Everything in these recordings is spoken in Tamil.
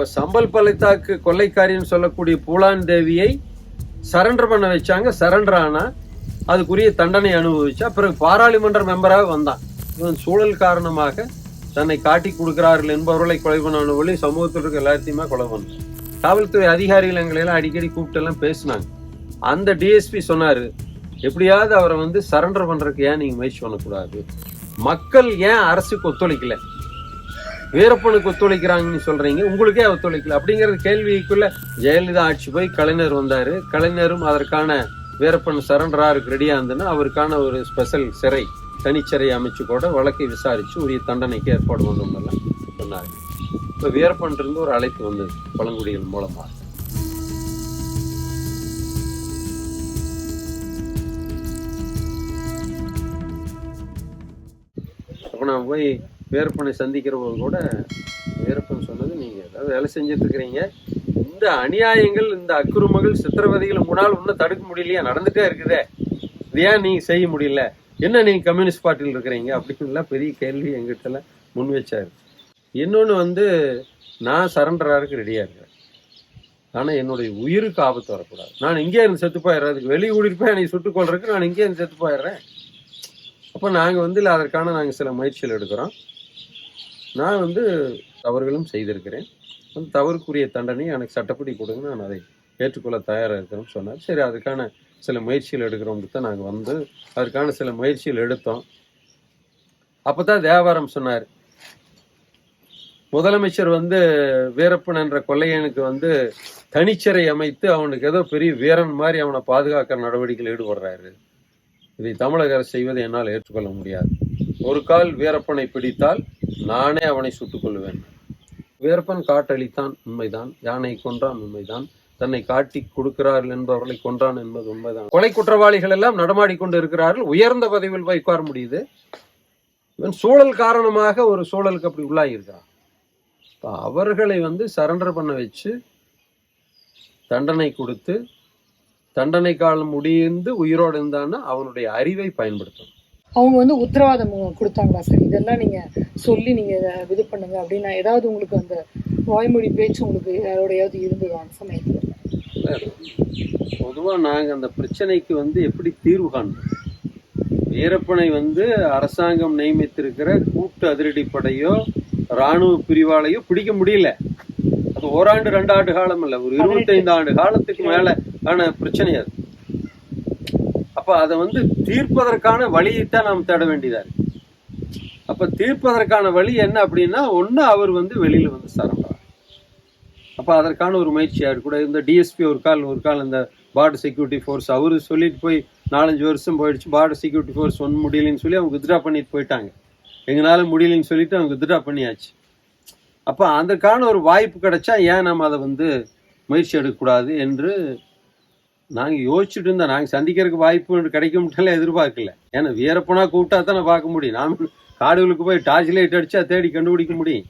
இப்போ சம்பல் பலித்தாக்கு கொள்ளைக்காரின்னு சொல்லக்கூடிய பூலான் தேவியை சரண்டர் பண்ண வச்சாங்க சரண்டர் ஆனால் அதுக்குரிய தண்டனை அனுபவிச்சா பிறகு பாராளுமன்ற மெம்பராக வந்தான். இவன் சூழல் காரணமாக தன்னை காட்டி கொடுக்கிறார்கள் என்பவர்களை கொலை பண்ண ஒளி சமூகத்தில் இருக்க எல்லாத்தையுமே கொலை பண்ணணும் காவல்துறை அதிகாரிகள் எங்களை எல்லாம் அடிக்கடி கூப்பிட்டு எல்லாம் பேசினாங்க. அந்த டிஎஸ்பி சொன்னார் எப்படியாவது அவரை வந்து சரண்டர் பண்ணுறதுக்கு ஏன் நீங்கள் முயற்சி பண்ணக்கூடாது? மக்கள் ஏன் அரசுக்கு ஒத்துழைக்கலை? வீரப்பனுக்கு ஒத்துழைக்கிறாங்கன்னு சொல்றீங்க. உங்களுக்கே ஒத்துழைக்கல. அப்படிங்கிற கேள்விக்குள்ள ஜெயலலிதா ஆட்சி போய் கலைஞர் வந்தாரு. கலைஞரும் அதற்கான வீரப்பன் சரண்டராருக்கு ரெடியா இருந்ததுன்னா அவருக்கான ஒரு ஸ்பெஷல் சிறை தனிச்சிறை அமைச்சு கூட வழக்கை விசாரிச்சு உரிய தண்டனைக்கு ஏற்பாடு பண்ணணும்னு சொன்னாங்க இப்போ வீரப்பன் இருந்து ஒரு அழைப்பு வந்தது பழங்குடிகள் மூலமா. அப்போ நான் போய் வேறுப்பனை சந்திக்கிறவங்க கூட வேறுப்பன் சொன்னது நீங்கள் ஏதாவது வேலை செஞ்சுட்டு இருக்கிறீங்க. இந்த அநியாயங்கள் இந்த அக்குறுமங்கள் சித்திரவதைகள் உங்களால் இன்னும் தடுக்க முடியலையா? நடந்துட்டே இருக்குதே. இது ஏன் நீங்கள் செய்ய முடியல? என்ன நீங்கள் கம்யூனிஸ்ட் பார்ட்டியில் இருக்கிறீங்க? அப்படின்லாம் பெரிய கேள்வி எங்கிட்ட முன் வச்சார். இன்னொன்று வந்து நான் சரண்டராருக்கு ரெடியாக இருக்கிறேன். ஆனால் என்னுடைய உயிருக்கு ஆபத்து வரக்கூடாது. நான் இங்கே இருந்து செத்து போயிடுறேன். அதுக்கு வெளியே ஓடிருப்பேன் என்னை சுட்டுக் கொள்றதுக்கு நான் இங்கே இருந்து செத்து போயிடுறேன். அப்போ நாங்கள் வந்து இல்லை அதற்கான நாங்கள் சில முயற்சிகள் எடுக்கிறோம். நான் வந்து தவறுகளும் செய்திருக்கிறேன். அந்த தவறுக்குரிய தண்டனை எனக்கு சட்டப்படி கொடுங்க. நான் அதை ஏற்றுக்கொள்ள தயாராக இருக்கிறேன்னு சொன்னார். சரி அதுக்கான சில முயற்சிகள் எடுக்கிறோம்னு தான் நாங்கள் வந்து அதற்கான சில முயற்சிகள் எடுத்தோம். அப்போ தான் தேவாரம் சொன்னார். முதலமைச்சர் வந்து வீரப்பன் என்ற கொள்ளையனுக்கு வந்து தனிச்சிறை அமைத்து அவனுக்கு ஏதோ பெரிய வீரன் மாதிரி அவனை பாதுகாக்கிற நடவடிக்கையில் ஈடுபடுறாரு. இதை தமிழக அரசு செய்வதை என்னால் ஏற்றுக்கொள்ள முடியாது. ஒரு கால் வீரப்பனை பிடித்தால் நானே அவனை சுட்டுக் கொள்வேன் வேற்பன் காட்டளித்தான் உண்மைதான். யானை கொன்றான் உண்மைதான். தன்னை காட்டி கொடுக்கிறார்கள் என்பவர்களை கொன்றான் என்பது உண்மைதான். கொலை குற்றவாளிகள் எல்லாம் நடமாடிக்கொண்டு இருக்கிறார்கள் உயர்ந்த பதவியில் போய் உட்கார முடியுது. இவன் சூழல் காரணமாக ஒரு சூழலுக்கு அப்படி உள்ளாகி இருக்கிறான் அவர்களை வந்து சரண்டர் பண்ண வச்சு தண்டனை கொடுத்து தண்டனை காலம் முடிந்து உயிரோடு இருந்தான்னா அவனுடைய அறிவை பயன்படுத்தணும். அவங்க வந்து உத்தரவாதம் கொடுத்தாங்களா? சார் இதெல்லாம் நீங்க சொல்லி நீங்க இதை பண்ணுங்க அப்படின்னா ஏதாவது உங்களுக்கு அந்த வாய்மொழி பேச்சு உங்களுக்கு யாரோடையாவது இருந்ததா அந்த சமயத்துல? பொதுவா நாங்க அந்த பிரச்சனைக்கு வந்து எப்படி தீர்வு காண்போம் வீரப்பனை வந்து அரசாங்கம் நியமித்திருக்கிற கூட்டு அதிரடிப்படையோ ராணுவ பிரிவாலையோ பிடிக்க முடியல. அது ஓராண்டு ரெண்டு ஆண்டு காலம் இல்ல ஒரு இருபத்தைந்து ஆண்டு காலத்துக்கு மேல ஆன பிரச்சனை அது. அப்போ அதை வந்து தீர்ப்பதற்கான வழியைத்தான் நாம் தேட வேண்டியதா இருக்கு. அப்போ தீர்ப்பதற்கான வழி என்ன அப்படின்னா ஒன்று அவர் வந்து வெளியில் வந்து சரண்டா. அப்போ அதற்கான ஒரு முயற்சியாக கூட இந்த டிஎஸ்பி ஒரு கால் ஒரு கால் இந்த பார்டர் செக்யூரிட்டி ஃபோர்ஸ் அவரு சொல்லிட்டு போய் நாலஞ்சு வருஷம் போயிடுச்சு. பார்டர் செக்யூரிட்டி ஃபோர்ஸ் ஒன்று முடியலன்னு சொல்லி அவங்க வித்ட்ரா பண்ணிட்டு போயிட்டாங்க. எங்களால் முடியலைன்னு சொல்லிட்டு அவங்க வித்ட்ரா பண்ணியாச்சு. அப்போ அதற்கான ஒரு வாய்ப்பு கிடைச்சா ஏன் நம்ம அதை வந்து முயற்சி எடுக்கக்கூடாது என்று நாங்கள் யோசிச்சுட்டு இருந்தோம். நாங்கள் சந்திக்கிறதுக்கு வாய்ப்பு கிடைக்க முடியல எதிர்பார்க்கல. ஏன்னா வீரப்பனா கூப்பிட்டா தானே பார்க்க முடியும். நாம காடுகளுக்கு போய் டார்ச் லைட் அடிச்சா தேடி கண்டுபிடிக்க முடியும்.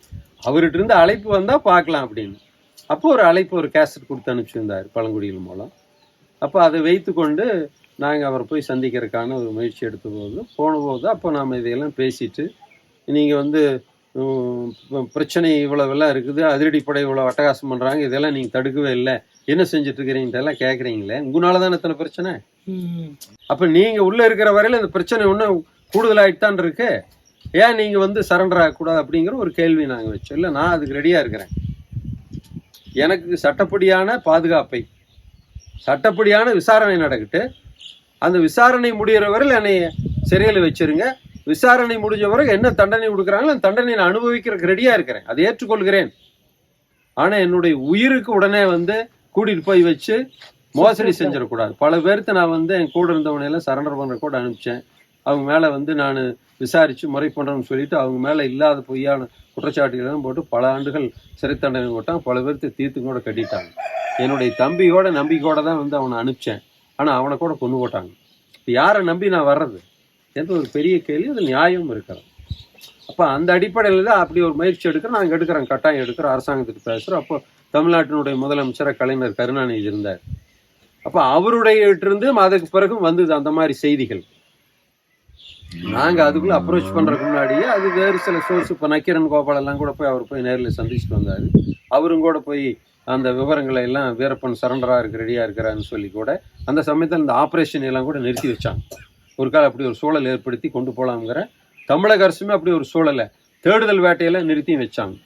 அவர்கிட்ட இருந்து அழைப்பு வந்தால் பார்க்கலாம் அப்படின்னு. அப்போ ஒரு அழைப்பு ஒரு கேசட் கொடுத்து அனுப்பிச்சிருந்தார் பழங்குடிகள் மூலம். அப்போ அதை வைத்து கொண்டு நாங்கள் அவரை போய் சந்திக்கிறதுக்கான ஒரு முயற்சி எடுத்த போது போன போது அப்போ நாம் இதையெல்லாம் பேசிட்டு நீங்கள் வந்து பிரச்சனை இவ்வளவெல்லாம் இருக்குது அதிரடிப்படை இவ்வளோ அட்டகாசம் பண்ணுறாங்க இதெல்லாம் நீங்கள் தடுக்கவே இல்லை. என்ன செஞ்சுட்டு இருக்கிறீங்கன்றெல்லாம் கேட்குறீங்களே உங்களால தான் இத்தனை பிரச்சனை? அப்போ நீங்கள் உள்ளே இருக்கிற வரையில் இந்த பிரச்சனை இன்னும் கூடுதலாகிட்டு தான் இருக்கு. ஏன் நீங்கள் வந்து சரண்டர் ஆகக்கூடாது அப்படிங்கிற ஒரு கேள்வி நாங்கள் வச்சோம். இல்லை நான் அதுக்கு ரெடியாக இருக்கிறேன். எனக்கு சட்டப்படியான பாதுகாப்பை சட்டப்படியான விசாரணை நடக்கட்டு. அந்த விசாரணை முடிகிற வரையில் என்னை சிறையில் வச்சிருங்க. விசாரணை முடிஞ்ச வரை என்ன தண்டனை கொடுக்குறாங்களோ அந்த தண்டனை நான் அனுபவிக்கிறதுக்கு ரெடியாக இருக்கிறேன். அதை ஏற்றுக்கொள்கிறேன். ஆனால் என்னுடைய உயிருக்கு உடனே வந்து கூட்டிகிட்டு போய் வச்சு மோசடி செஞ்சிடக்கூடாது. பல பேர்த்து நான் வந்து என் கூட இருந்தவனையெல்லாம் சரண்டர் பண்ணுற கூட அனுப்பிச்சேன். அவங்க மேலே வந்து நான் விசாரித்து முறை பண்ணுறேன்னு சொல்லிட்டு அவங்க மேலே இல்லாத பொய்யான குற்றச்சாட்டுகளும் போட்டு பல ஆண்டுகள் சிறை தண்டனை போட்டான் பல பேர்த்து தீர்த்து கூட கட்டிட்டாங்க. என்னுடைய தம்பியோட நம்பிக்கையோட தான் வந்து அவனை அனுப்பிச்சேன். ஆனால் அவனை கூட கொண்டு போட்டாங்க. இப்போ யாரை நம்பி நான் வர்றது? என்ற ஒரு பெரிய கேள்வி அது நியாயம் இருக்கிறது. அப்போ அந்த அடிப்படையில் தான் அப்படி ஒரு முயற்சி எடுக்கிறோம் நாங்கள் எடுக்கிறோம் கட்டாயம் எடுக்கிறோம் அரசாங்கத்துக்கு பேசுகிறோம் அப்போ தமிழ்நாட்டினுடைய முதலமைச்சராக கலைஞர் கருணாநிதி இருந்தார். அப்போ அவருடைய இருந்து அதுக்கு பிறகும் வந்தது அந்த மாதிரி செய்திகள். நாங்கள் அதுக்குள்ளே அப்ரோச் பண்ணுறதுக்கு முன்னாடியே அது வேறு சில சோர்ஸ் இப்போ நக்கீரன் கோபால் எல்லாம் கூட போய் அவர் போய் நேரில் சந்திச்சுட்டு வந்தார். அவரும் கூட போய் அந்த விவரங்களை எல்லாம் வீரப்பன் சரண்டராக இருக்கு ரெடியாக இருக்கிறான்னு சொல்லி கூட அந்த சமயத்தில் இந்த ஆப்ரேஷன் எல்லாம் கூட நிறுத்தி வச்சாங்க. ஒரு கால அப்படி ஒரு சூழல் ஏற்படுத்தி கொண்டு போகலாங்கிற தமிழக அரசுமே அப்படி ஒரு சூழலை தேடுதல் வேட்டையெல்லாம் நிறுத்தி வச்சாங்க.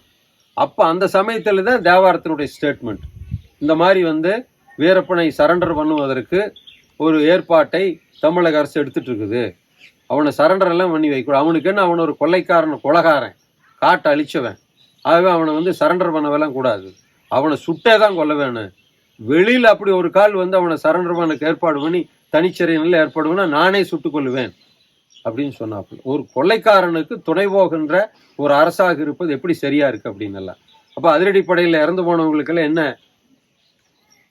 அப்போ அந்த சமயத்தில் தான் தேவாரத்தினுடைய ஸ்டேட்மெண்ட் இந்த மாதிரி வந்து வீரப்பனை சரண்டர் பண்ணுவதற்கு ஒரு ஏற்பாட்டை தமிழக அரசு எடுத்துட்டு இருக்குது. அவனை சரண்டர் எல்லாம் பண்ணி வைக்கூடாது அவனுக்கு என்ன அவன் ஒரு கொள்ளைக்காரன் கொலகாரன் காட்டை அழிச்சவன். ஆகவே அவனை வந்து சரண்டர் பண்ணவெல்லாம் கூடாது. அவனை சுட்டே தான் கொல்ல வேணும். வெளியில் அப்படி ஒரு கால் வந்து அவனை சரண்டர் பண்ணக்கு ஏற்பாடு பண்ணி தனிச்சிறையினில் ஏற்பாடு பண்ணால் நானே சுட்டுக் கொள்ளுவேன் அப்படின்னு சொன்னாப்புல. ஒரு கொள்ளைக்காரனுக்கு துணை போகின்ற ஒரு அரசாக இருப்பது எப்படி சரியா இருக்கு அப்படின்னு எல்லாம் அப்போ அதிரடிப்படையில் இறந்து போனவங்களுக்கெல்லாம் என்ன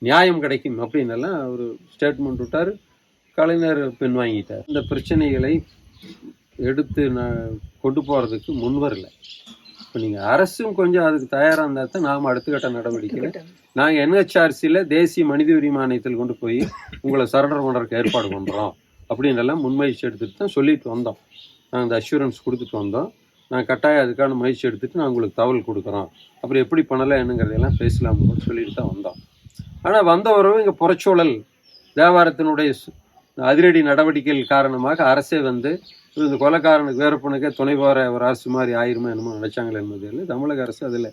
நியாயம் கிடைக்கும் அப்படின்னு எல்லாம் ஒரு ஸ்டேட்மெண்ட் விட்டார். கலைஞர் பின் வாங்கிட்டார் இந்த பிரச்சனைகளை எடுத்து நான் கொண்டு போகிறதுக்கு முன்வரல. இப்போ நீங்கள் அரசும் கொஞ்சம் அதுக்கு தயாராக இருந்தால் தான் நாம் அடுத்த கட்ட நடவடிக்கையில் நாங்கள் என்ஹெச்ஆர்சியில் தேசிய மனித உரிமை ஆணையத்தில் கொண்டு போய் உங்களை சரண்டர் பண்ணுறதுக்கு ஏற்பாடு பண்ணுறோம் அப்படின்றலாம் முன்மயிற்சி முன்முயற்சி தான் சொல்லிட்டு வந்தோம். நாங்கள் அந்த அஷூரன்ஸ் கொடுத்துட்டு வந்தோம். நான் கட்டாயம் அதுக்கான முயற்சி எடுத்துகிட்டு நான் உங்களுக்கு தகவல் கொடுக்குறோம். அப்புறம் எப்படி பண்ணலாம் என்னங்கிறதெல்லாம் பேசலாம்னு சொல்லிட்டு தான் வந்தோம். ஆனால் வந்தவரும் இங்கே புறச்சூழல். தேவாரத்தினுடைய அதிரடி நடவடிக்கைகள் காரணமாக அரசே வந்து இந்த கொலைக்காரனுக்கு வேறுப்பனுக்கே துணை போகிற ஒரு அரசு மாதிரி ஆயிருமோ என்னமோ நினைச்சாங்களே என்பதில் தமிழக அரசு அதில்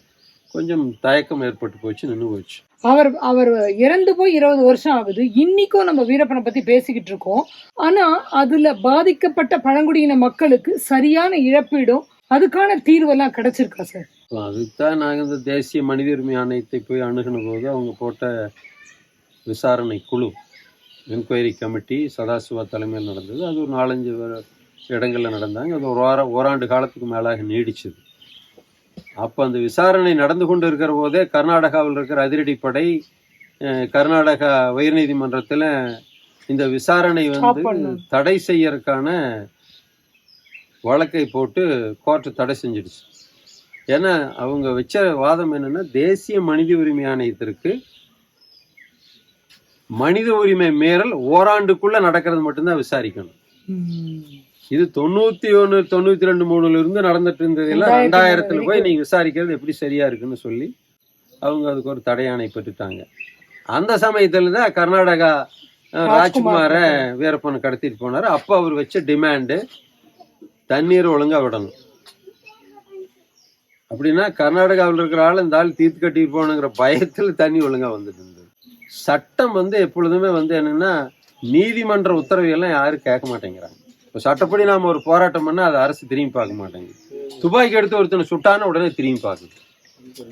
கொஞ்சம் தயக்கம் ஏற்பட்டு போச்சு நின்று போச்சு. அவர் அவர் இறந்து போய் இருபது வருஷம் ஆகுது. இன்னைக்கும் நம்ம வீரப்பனை பத்தி பேசிக்கிட்டு இருக்கோம். ஆனா அதுல பாதிக்கப்பட்ட பழங்குடியின மக்களுக்கு சரியான இழப்பீடும் அதுக்கான தீர்வெல்லாம் கிடைச்சிருக்கா சார்? இப்போ அதுக்கு தான் நாங்கள் இந்த தேசிய மனித உரிமை ஆணையத்தை போய் அணுகின போது அவங்க போட்ட விசாரணை குழு என்கொயரி கமிட்டி சதாசிவா தலைமையில் நடந்தது. அது ஒரு நாலஞ்சு இடங்கள்ல நடந்தாங்க. அது ஒரு வாரம் ஓராண்டு காலத்துக்கு மேலாக நீடிச்சது. அப்போ அந்த விசாரணை நடந்து கொண்டு இருக்கிற போதே கர்நாடகாவில் இருக்கிற அதிரடிப்படை கர்நாடகா உயர்நீதிமன்றத்தில் இந்த விசாரணை வந்து. தடை செய்யறதுக்கான வழக்கை போட்டு கோர்ட்டு தடை செஞ்சிடுச்சு. ஏன்னா அவங்க வச்ச வாதம் என்னன்னா தேசிய மனித உரிமை ஆணையத்திற்கு மனித உரிமை மீறல் ஓராண்டுக்குள்ள நடக்கிறது மட்டும்தான் விசாரிக்கணும். இது தொண்ணூத்தி ஒன்று தொண்ணூத்தி ரெண்டு மூணுல இருந்து நடந்துட்டு இருந்ததெல்லாம் ரெண்டாயிரத்தி ரெண்டாயிரத்துல போய் நீங்க விசாரிக்கிறது எப்படி சரியா இருக்குன்னு சொல்லி அவங்க அதுக்கு ஒரு தடையாணை பெற்றுட்டாங்க அந்த சமயத்துல தான் கர்நாடகா ராஜ்குமாரை வீரப்பன் கடத்திட்டு போனாரு. அப்போ அவர் வச்ச டிமாண்டு தண்ணீர் ஒழுங்கா விடணும். அப்படின்னா கர்நாடகாவில் இருக்கிற ஆள் இந்த ஆள் தீர்த்து கட்டிட்டு போகணுங்கிற பயத்தில் தண்ணி ஒழுங்கா வந்துட்டு இருந்தது. சட்டம் வந்து எப்பொழுதுமே வந்து என்னன்னா நீதிமன்ற உத்தரவு எல்லாம் யாரும் கேட்க மாட்டேங்கிறாங்க. இப்போ சட்டப்படி நாம் ஒரு போராட்டம் பண்ணால் அதை அரசு திரும்பி பார்க்க மாட்டேங்குது. துப்பாக்கி எடுத்து ஒருத்தனை சுட்டான உடனே திரும்பி பார்க்குது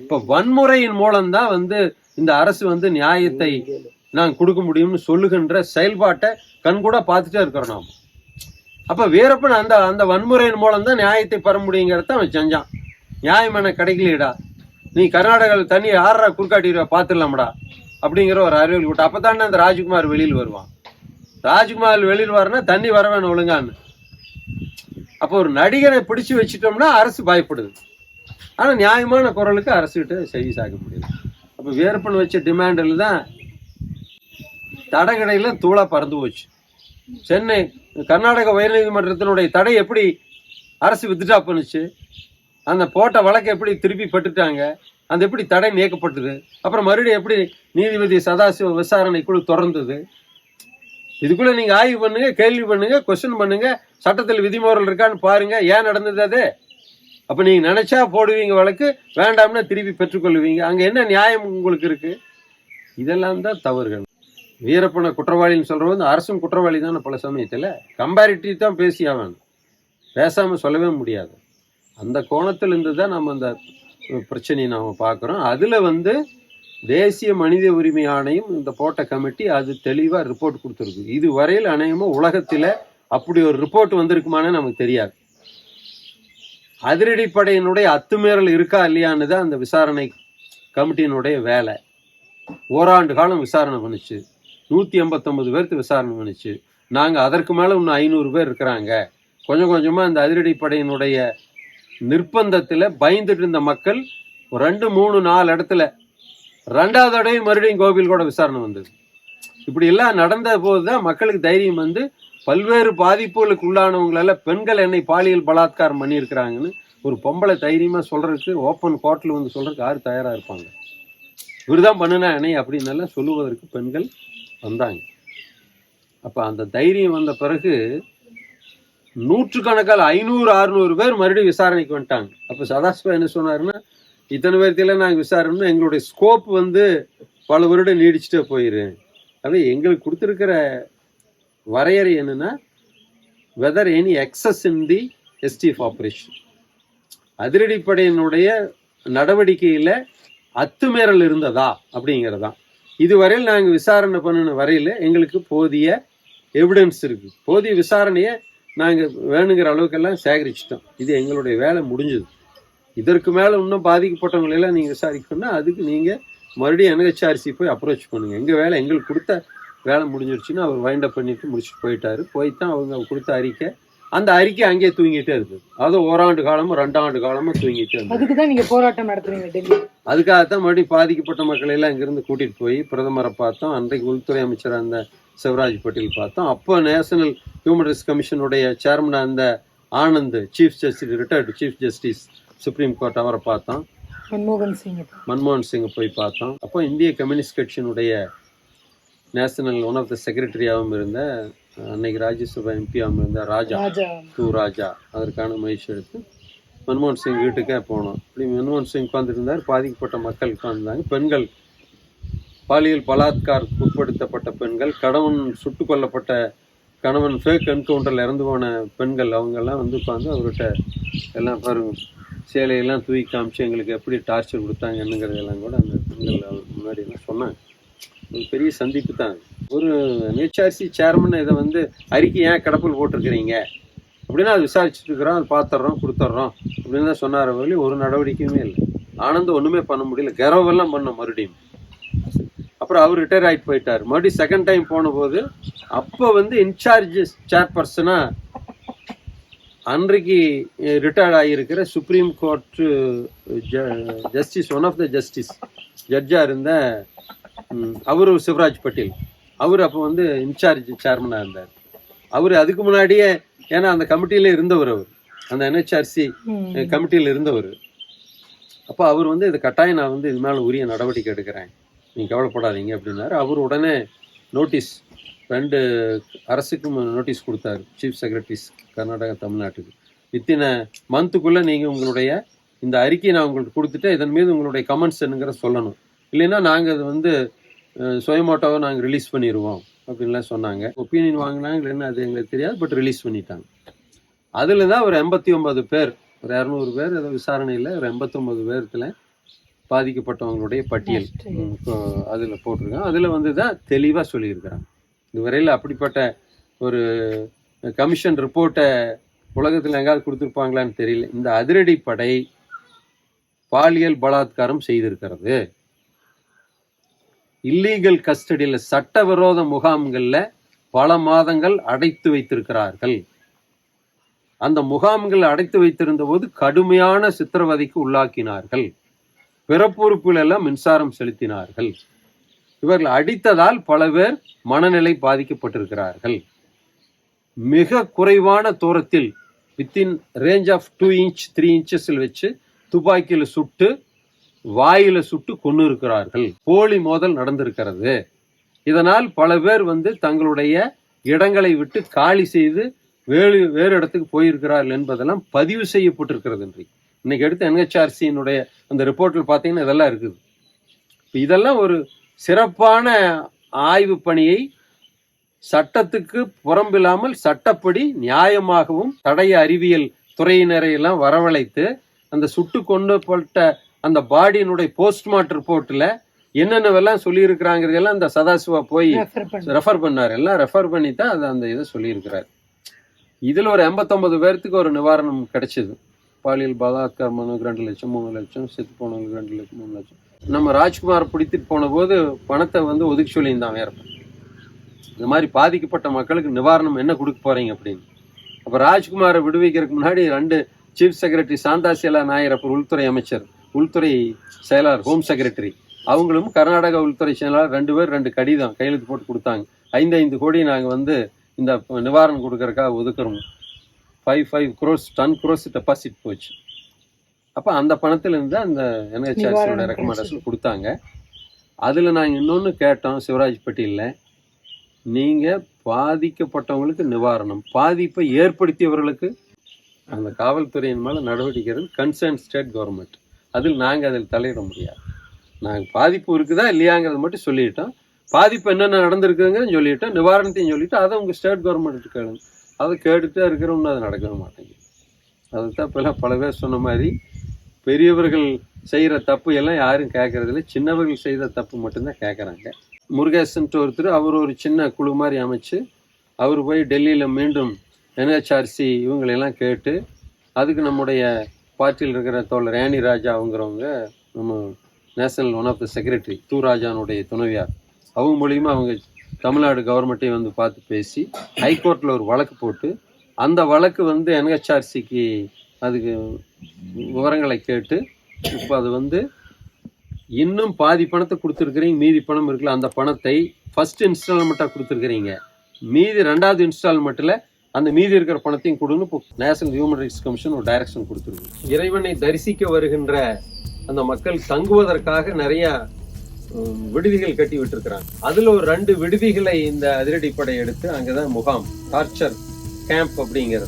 இப்போ வன்முறையின் மூலம்தான் வந்து இந்த அரசு வந்து நியாயத்தை நான் கொடுக்க முடியும்னு சொல்லுகின்ற செயல்பாட்டை கண்கூட பார்த்துட்டே இருக்கிறோம் நாம். அப்போ வீரப்பன் அந்த அந்த வன்முறையின் மூலம் தான் நியாயத்தை பெற முடியுங்கிறத அவன் செஞ்சான். நியாயம் என்ன கிடைக்கலடா நீ கர்நாடகாவில் தண்ணி ஆறா குறுக்காட்டிடுவா பார்த்துடலாம்டா அப்படிங்கிற ஒரு அறிவியல் கூட்டம் அப்போ தானே அந்த ராஜ்குமார் வெளியில் வருவான். ராஜ்குமார் வெளியில் வரனா தண்ணி வர வேணும் ஒழுங்கான்னு. அப்போ ஒரு நடிகரை பிடிச்சு வச்சிட்டோம்னா அரசு பயப்படுது. ஆனால் நியாயமான குரலுக்கு அரசுகிட்ட செய்தி சாக்க முடியுது அப்போ வேறுப்பன் வச்ச டிமாண்டில் தான் தடகடையில் தூளாக பறந்து போச்சு. சென்னை கர்நாடக உயர்நீதிமன்றத்தினுடைய தடை எப்படி அரசு வித்ட்ரா பண்ணுச்சு? அந்த போட்ட வழக்கை எப்படி திருப்பி பெற்றுட்டாங்க? அந்த எப்படி தடை நீக்கப்பட்டது? அப்புறம் மறுபடியும் எப்படி நீதிபதி சதாசிவ விசாரணை குழு தொடர்ந்தது இதுக்குள்ள நீங்க ஆய்வு பண்ணுங்க கேள்வி பண்ணுங்க கொஸ்டின் பண்ணுங்க சட்டத்தில் விதிமுறைகள் இருக்கான்னு பாருங்க. ஏன் நடந்தது அது? அப்ப நீங்க நினைச்சா போடுவீங்க வழக்கு வேண்டாம்னா திருப்பி பெற்றுக்கொள்வீங்க. அங்க என்ன நியாயம் உங்களுக்கு இருக்கு? இதெல்லாம் தான் தவறுகள். வீரப்பனை குற்றவாளின்னு சொல்றது வந்து அரசும் குற்றவாளி தானே பல சமயத்தில். கம்பேரிட்டிவ் தான் பேசி அவன் பேசாம சொல்லவே முடியாது. அந்த கோணத்தில் இருந்து தான் நம்ம அந்த பிரச்சனையை நாம் பார்க்குறோம். அதில் வந்து தேசிய மனித உரிமை ஆணையம் இந்த போட்ட கமிட்டி அது தெளிவாக ரிப்போர்ட் கொடுத்துருக்கு. இது வரையில் அநேகமாக உலகத்தில் அப்படி ஒரு ரிப்போர்ட் வந்திருக்குமான்னு நமக்கு தெரியாது. அதிரடிப்படையினுடைய அத்துமீறல் இருக்கா இல்லையான்னு தான் அந்த விசாரணை கமிட்டியினுடைய வேலை. ஓராண்டு காலம் விசாரணை பண்ணுச்சு. நூற்றி எண்பத்தொம்பது பேர்த்து விசாரணை பண்ணுச்சு. நாங்கள் அதற்கு மேலே இன்னும் ஐநூறு பேர் இருக்கிறாங்க. கொஞ்சம் கொஞ்சமாக அந்த அதிரடிப்படையினுடைய நிர்பந்தத்தில் பயந்துட்டு இருந்த மக்கள் ஒரு ரெண்டு மூணு நாலு இடத்துல ரெண்டாவது தடவை மறுபடியும் கோவில் கூட விசாரணை வந்தது. இப்படி எல்லாம் நடந்த போது தான் மக்களுக்கு தைரியம் வந்து பல்வேறு பாதிப்புகளுக்கு உள்ளானவங்களால பெண்கள் என்னை பாலியல் பலாத்காரம் பண்ணியிருக்கிறாங்கன்னு ஒரு பொம்பளை தைரியமாக சொல்கிறதுக்கு ஓப்பன் கோர்ட்டில் வந்து சொல்கிறதுக்கு யார் தயாராக இருப்பாங்க. இவர் தான் பண்ணினா அப்படின்னு எல்லாம் சொல்லுவதற்கு பெண்கள் வந்தாங்க. அப்போ அந்த தைரியம் வந்த பிறகு நூற்றுக்கணக்கால் ஐநூறு அறுநூறு பேர் மறுபடியும் விசாரணைக்கு வந்துட்டாங்க. அப்போ சதாசிவா என்ன சொன்னாருன்னா இத்தனை பேர்த்தில நாங்கள் விசாரணும்னா எங்களுடைய ஸ்கோப் வந்து பல வருடம் நீடிச்சுட்டே போயிரு. அப்படி எங்களுக்கு கொடுத்துருக்கிற வரையறை என்னன்னா whether any excess in the STF operation அதிரடிப்படையினுடைய நடவடிக்கையில் அத்துமீறல் இருந்ததா அப்படிங்கிறதான். இதுவரையில் நாங்கள் விசாரணை பண்ணின வரையில் எங்களுக்கு போதிய எவிடன்ஸ் இருக்குது போதிய விசாரணையை நாங்கள் வேணுங்கிற அளவுக்கெல்லாம் சேகரிச்சிட்டோம். இது எங்களுடைய வேலை முடிஞ்சது. இதற்கு மேலே இன்னும் பாதிக்கப்பட்டவங்களை எல்லாம் நீங்கள் விசாரிக்கணும்னா அதுக்கு நீங்கள் மறுபடியும் என்ஹெச்ஆர்சி போய் அப்ரோச் பண்ணுங்க. எங்கள் வேலை எங்களுக்கு கொடுத்த வேலை முடிஞ்சிருச்சுன்னு அவர் வைண்ட் அப் பண்ணிட்டு முடிச்சுட்டு போயிட்டாரு. போய் தான் அவங்க கொடுத்த அறிக்கை. அந்த அறிக்கை அங்கேயே தூங்கிட்டே இருக்குது அது ஓராண்டு காலமும் ரெண்டாண்டு காலமும் தூங்கிட்டே இருந்தது. அதுக்கு தான் நீங்க போராட்டம் நடத்துறீங்க டெல்லி. அதுக்காகத்தான் மறுபடியும் பாதிக்கப்பட்ட மக்களை எல்லாம் இங்கிருந்து கூட்டிட்டு போய் பிரதமரை பார்த்தோம். அன்றைக்கு உள்துறை அமைச்சர் அந்த சிவராஜ் பட்டேல் பார்த்தோம். அப்போ நேஷனல் ஹியூமன் ரைட்ஸ் கமிஷனுடைய சேர்மன் அந்த Anand chief justice retired chief justice supreme court அவரை பார்த்தோம் மன்மோகன் சிங் மன்மோகன் சிங்கை போய் பார்த்தோம் அப்போ இந்திய கம்யூனிஸ்ட் கட்சியினுடைய நேஷனல் ஒன் ஆஃப் த செக்ரட்டரியாகவும் இருந்த அன்னைக்கு ராஜ்யசபா எம்பியாகவும் இருந்த ராஜா டூ ராஜா. அதற்கான முயற்சி எடுத்து மன்மோகன் சிங் வீட்டுக்கே போனோம் இப்படி மன்மோகன் சிங் உட்கார்ந்துருந்தார். பாதிக்கப்பட்ட மக்கள் உட்கார்ந்தாங்க. பெண்கள் பாலியல் பலாத்காரத்துக்கு உட்படுத்தப்பட்ட பெண்கள் கணவன் சுட்டுக் கொல்லப்பட்ட கணவன் ஃபேக் என்கவுண்டரில் இறந்து போன பெண்கள் அவங்கெல்லாம் வந்து உட்காந்து அவர்கிட்ட எல்லாம் பாருங்க. சேலையெல்லாம் தூக்கி காமிச்சு எங்களுக்கு எப்படி டார்ச்சர் கொடுத்தாங்க என்னங்கிறதெல்லாம் கூட அந்த பெண்கள் முன்னாடியெல்லாம் சொன்னாங்க. ஒரு பெரிய சந்திப்பு தான் ஒரு நேச்சார்சி சேர்மன் இதை வந்து அறிக்கை ஏன் கிடப்பில் போட்டிருக்கிறீங்க? அப்படின்னா அது விசாரிச்சுட்டு இருக்கிறோம் அது பார்த்துட்றோம் கொடுத்துட்றோம் அப்படின்னு தான் சொன்னார் வழி ஒரு நடவடிக்கையுமே இல்லை. ஆனந்தம் ஒன்றுமே பண்ண முடியல. கரவெல்லாம் பண்ண மறுபடியும். அப்புறம் அவர் ரிட்டையர் ஆகிட்டு போயிட்டார். மறுபடியும் செகண்ட் டைம் போன போது அப்போ வந்து இன்சார்ஜ் சேர்பர்சனாக அன்றைக்கு retired ஆகியிருக்கிற supreme court justice one of the justice ஜட்ஜாக இருந்த அவரு சிவராஜ் பட்டேல். அவர் அப்போ வந்து இன்சார்ஜ் சேர்மனாக இருந்தார். அவர் அதுக்கு முன்னாடியே ஏன்னா அந்த கமிட்டியில இருந்தவர் அவர். அந்த என்ஹெச்ஆர்சி கமிட்டியில் இருந்தவர். அப்போ அவர் வந்து இது கட்டாயம் நான் வந்து இது மேலே உரிய நடவடிக்கை எடுக்கிறேன். நீங்கள் கவலைப்படாதீங்க அப்படின்னாரு. அவர் உடனே நோட்டீஸ் ரெண்டு அரசுக்கும் நோட்டீஸ் கொடுத்தாரு. சீஃப் செக்ரட்டரிஸ் கர்நாடகா தமிழ்நாட்டுக்கு. வித்தின் மந்த்துக்குள்ளே நீங்கள் உங்களுடைய இந்த அறிக்கையை நான் உங்களுக்கு கொடுத்துட்டு இதன் மீது உங்களுடைய கமெண்ட்ஸ் என்னங்கிற சொல்லணும். இல்லைன்னா நாங்கள் இது வந்து சுயமோட்டோவை நாங்கள் ரிலீஸ் பண்ணிடுவோம் அப்படின்லாம் சொன்னாங்க. ஒப்பீனியன் வாங்கினாங்க இல்லைன்னா அது எங்களுக்கு தெரியாது பட் ரிலீஸ் பண்ணிட்டாங்க. அதில் தான் ஒரு எண்பத்தி ஒன்பது பேர் ஒரு இரநூறு பேர் ஏதோ விசாரணையில் ஒரு எண்பத்தொம்பது பேர்த்துல பாதிக்கப்பட்டவங்களுடைய பட்டியல் அதில் போட்டிருக்காங்க. அதில் வந்து தான் தெளிவாக சொல்லியிருக்கிறாங்க. இதுவரையில் அப்படிப்பட்ட ஒரு கமிஷன் ரிப்போர்ட்டை உலகத்தில் எங்காவது கொடுத்துருப்பாங்களான்னு தெரியல. இந்த அதிரடி படை பாலியல் பலாத்காரம் செய்திருக்கிறது. இல்லீகல் கஸ்டடியில் சட்டவிரோத முகாம்களில் பல மாதங்கள் அடைத்து வைத்திருக்கிறார்கள். அந்த முகாம்கள் அடைத்து வைத்திருந்த போது கடுமையான சித்திரவதைக்கு உள்ளாக்கினார்கள். பிறப்புறுப்பிலெல்லாம் மின்சாரம் செலுத்தினார்கள். இவர்கள் அடித்ததால் பல பேர் மனநிலை பாதிக்கப்பட்டிருக்கிறார்கள். மிக குறைவான தூரத்தில் within range of two inch three இன்ச்சஸில் வச்சு துப்பாக்கியில் சுட்டு வாயில் சுட்டு கொண்டு இருக்கிறார்கள் போலி மோதல் நடந்திருக்கிறது. இதனால் பல பேர் வந்து தங்களுடைய இடங்களை விட்டு காலி செய்து வேறு வேறு இடத்துக்கு போயிருக்கிறார்கள் என்பதெல்லாம் பதிவு செய்யப்பட்டிருக்கிறது இன்றைக்கு இன்னைக்கு எடுத்த என்ஹெச்ஆர்சியினுடைய அந்த ரிப்போர்ட்டில் பார்த்தீங்கன்னா இதெல்லாம் இருக்குது. இப்போ இதெல்லாம் ஒரு சிறப்பான ஆய்வு பணியை சட்டத்துக்கு புறம்பில்லாமல் சட்டப்படி நியாயமாகவும் தடய அறிவியல் துறையினரை எல்லாம் வரவழைத்து அந்த சுட்டு கொண்டுபட்ட அந்த பாடியினுடைய போஸ்ட்மார்ட்டம் ரிப்போர்ட்ல என்னென்னவெல்லாம் சொல்லியிருக்கிறாங்கிறதெல்லாம் இந்த சதாசிவா போய் ரெஃபர் பண்ண. ரெஃபர் பண்ணார். எல்லாம் ரெஃபர் பண்ணி தான் அது அந்த இதை சொல்லியிருக்கிறார். இதில் ஒரு எண்பத்தொன்பது பேர்த்துக்கு ஒரு நிவாரணம் கிடைச்சது. பாலியல் பலாத்கார மனுக்கு ரெண்டு லட்சம் மூணு லட்சம் செத்து போனவங்களுக்கு ரெண்டு லட்சம் மூணு லட்சம். நம்ம ராஜ்குமார் பிடித்துட்டு போன போது பணத்தை வந்து ஒதுக்கி சொல்லியிருந்தான் வேற இந்த மாதிரி பாதிக்கப்பட்ட மக்களுக்கு நிவாரணம் என்ன கொடுக்க போறீங்க அப்படின்னு. அப்போ ராஜ்குமாரை விடுவிக்கிறதுக்கு முன்னாடி ரெண்டு சீஃப் செக்ரட்டரி சாந்தாசியலா நாயர் அப்புறம் உள்துறை அமைச்சர் உள்துறை செயலாளர் ஹோம் செக்ரட்டரி அவங்களும் கர்நாடக உள்துறை செயலாளர் ரெண்டு பேர் ரெண்டு கடிதம் கையெழுத்து போட்டு கொடுத்தாங்க. ஐந்து ஐந்து கோடி நாங்கள் வந்து இந்த நிவாரணம் கொடுக்கறதுக்காக ஒதுக்குறோம். Five five crores ten crores deposit போச்சு. அப்போ அந்த பணத்துல இருந்து அந்த என்ஹெச்ஆர்சியோட ரெக்கமெண்டேஷன் கொடுத்தாங்க. அதில் நாங்கள் இன்னொன்று கேட்டோம் சிவராஜ் பட்டியலில். நீங்கள் பாதிக்கப்பட்டவங்களுக்கு நிவாரணம் பாதிப்பை ஏற்படுத்தியவர்களுக்கு அந்த காவல்துறையின் மேலே நடவடிக்கை கன்சர்ன் ஸ்டேட் கவர்மெண்ட் அதில் நாங்கள் அதில் தலையிட முடியாது. நாங்கள் பாதிப்பு இருக்குதா இல்லையாங்கிறத மட்டும் சொல்லிட்டோம். பாதிப்பு என்னென்ன நடந்திருக்குங்கிறத சொல்லிட்டோம். நிவாரணத்தையும் சொல்லிட்டு அதை உங்கள் ஸ்டேட் கவர்மெண்ட் கேளுங்க. அதை கேட்டுட்டே இருக்கிறோம்னு அது நடக்கவே மாட்டேங்குது. அதுதான் இப்போல்லாம் பல பேர் சொன்ன மாதிரி பெரியவர்கள் செய்கிற தப்பு எல்லாம் யாரும் கேட்கறதில்ல சின்னவர்கள் செய்த தப்பு மட்டும்தான் கேட்குறாங்க முருகேசன்ட்டு ஒருத்தர் அவர் ஒரு சின்ன குழு மாதிரி அமைச்சு அவர் போய் டெல்லியில் மீண்டும் என்ஹெச்ஆர்சி இவங்களெல்லாம் கேட்டு அதுக்கு நம்முடைய பார்ட்டியில் இருக்கிற தோழர் ரேணி ராஜா அவங்கிறவங்க நம்ம national one of the secretary D ராஜானுடைய துணைவியார். அவங்க மூலியமாக அவங்க தமிழ்நாடு கவர்மெண்ட்டையும் வந்து பார்த்து பேசி ஹைகோர்ட்டில் ஒரு வழக்கு போட்டு அந்த வழக்கு வந்து என்ஹெச்ஆர்சிக்கு அதுக்கு விவரங்களை கேட்டு இப்போ அது வந்து இன்னும் பாதி பணத்தை கொடுத்துருக்குறீங்க மீதி பணம் இருக்குல்ல அந்த பணத்தை ஃபஸ்ட் இன்ஸ்டால்மெண்ட்டாக கொடுத்துருக்குறீங்க. மீதி ரெண்டாவது இன்ஸ்டால்மெண்ட்டில் அந்த மீதி இருக்கிற பணத்தையும் கொடுன்னு இப்போ நேஷனல் ஹியூமன் ரைட்ஸ் கமிஷன் ஒரு டைரக்ஷன் கொடுத்துருக்கு. இறைவனை தரிசிக்க வருகின்ற அந்த மக்கள் தங்குவதற்காக நிறையா விடுதிகள் கட்டி விட்டுருக்குறாங்க. அதில் ஒரு ரெண்டு விடுதிகளை இந்த அதிரடிப்படை எடுத்து அங்கே தான் முகாம் டார்ச்சர் கேம்ப் அப்படிங்கிறது.